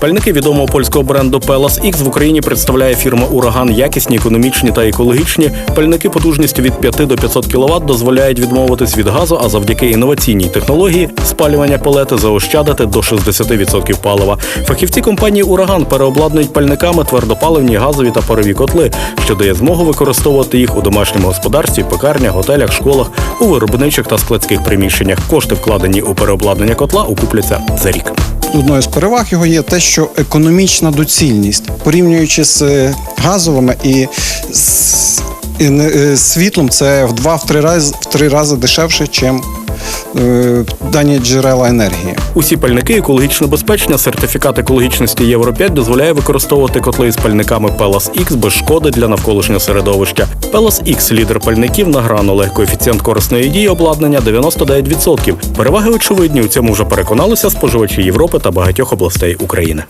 Пальники відомого польського бренду Pelas X в Україні представляє фірма Ураган. Якісні, економічні та екологічні. Пальники потужністю від 5 до 500 кВт дозволяють відмовитись від газу, а завдяки інноваційній технології спалювання палети заощадити до 60% палива. Фахівці компанії Ураган переобладнують пальниками твердопаливні газові та парові котли, що дає змогу використовувати їх у домашньому господарстві, пекарнях, готелях, школах, у виробничих та складських приміщеннях. Кошти, вкладені у переобладнання котла, окупляться за рік. Одною з переваг його є те, що економічна доцільність, порівнюючи з е, газовими і з е, світлом, це в два-три рази в три рази дешевше, ніж дані джерела енергії. Усі пальники екологічно безпечні. Сертифікат екологічності Євро 5 дозволяє використовувати котли з пальниками Pelas X без шкоди для навколишнього середовища. Pelas X – лідер пальників на гранулах. Коефіцієнт корисної дії обладнання 99%. Переваги очевидні. У цьому вже переконалися споживачі Європи та багатьох областей України.